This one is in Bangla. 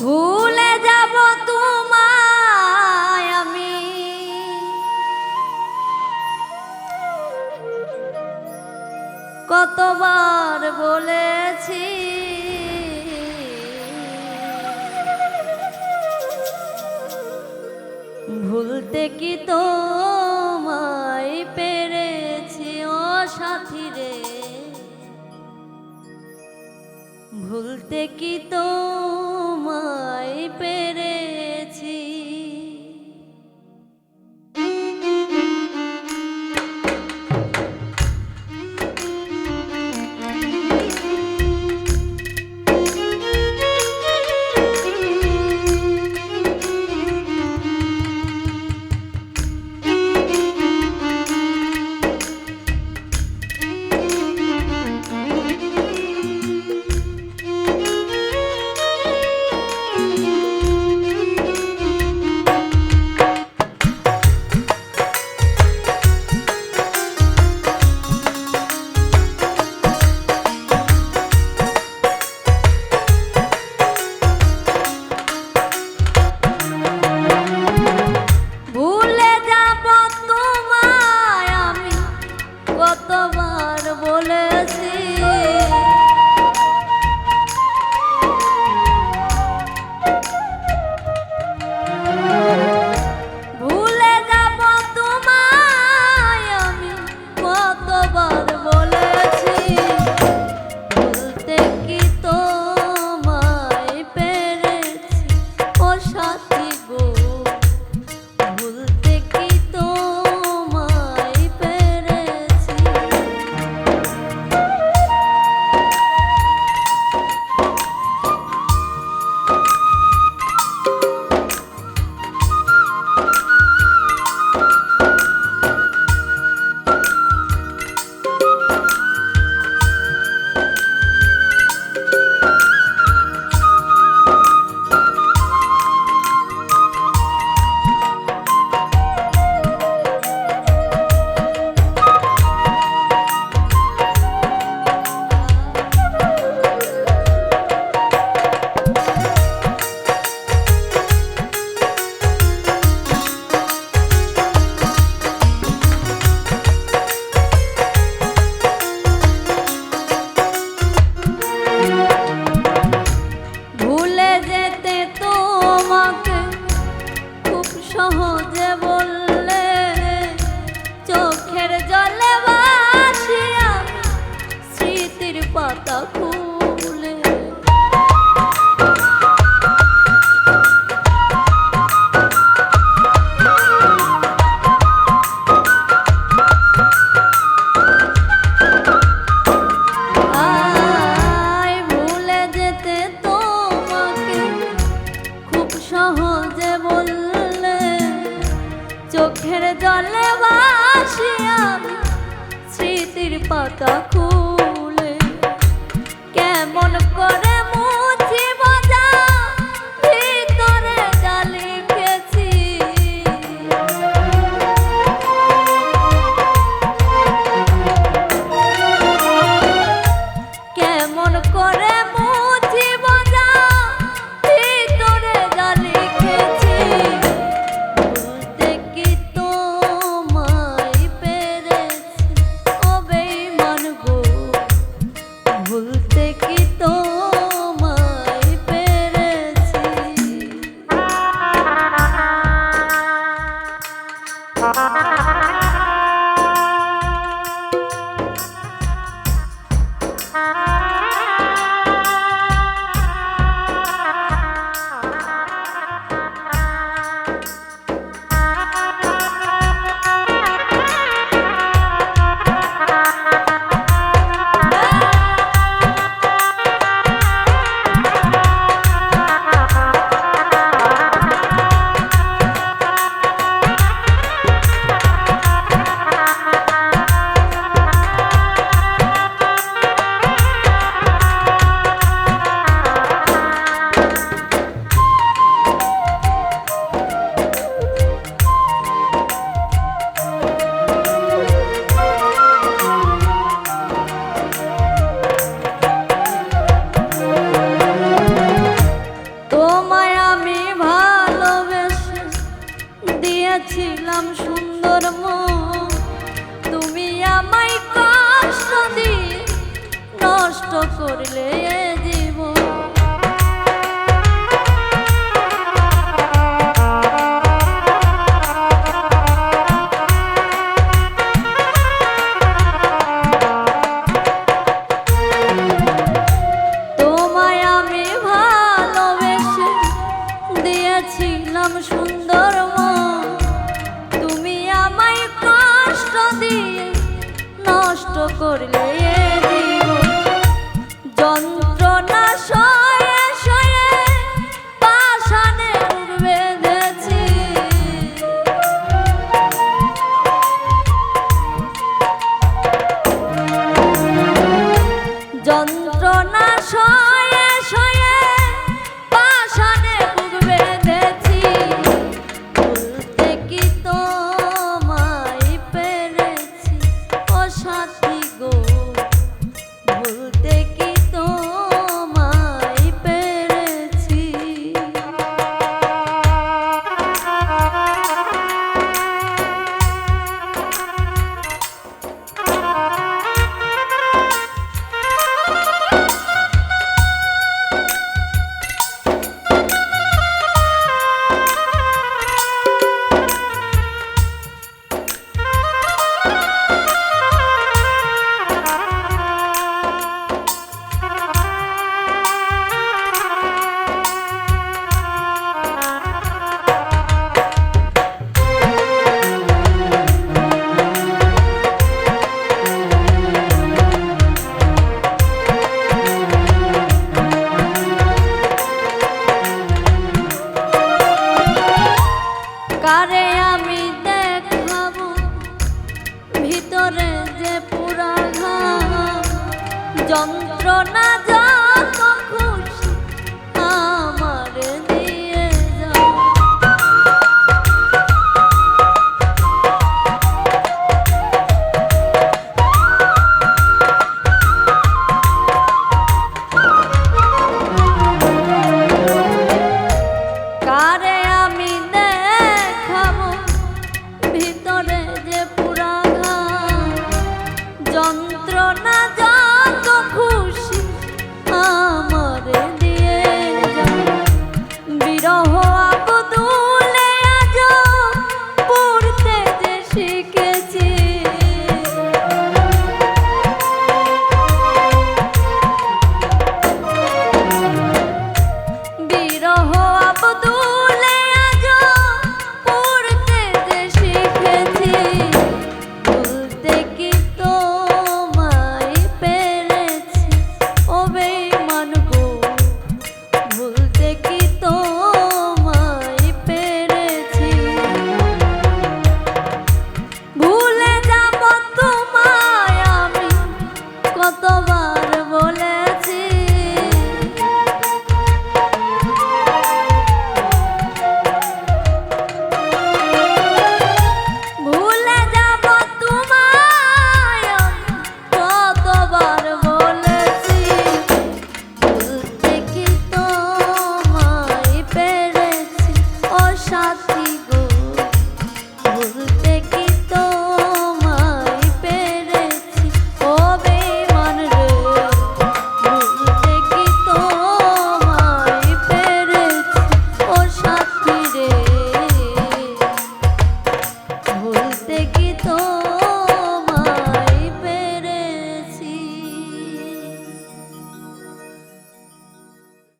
ভুলে যাব তোমায় আমি। কতবার বলেছি, ভুলতে কি তোমায় পেরেছি ও সাথী রে ভুলতে কি তো তা খুলে কেমন কর Ha ha ha! নষ্ট করলে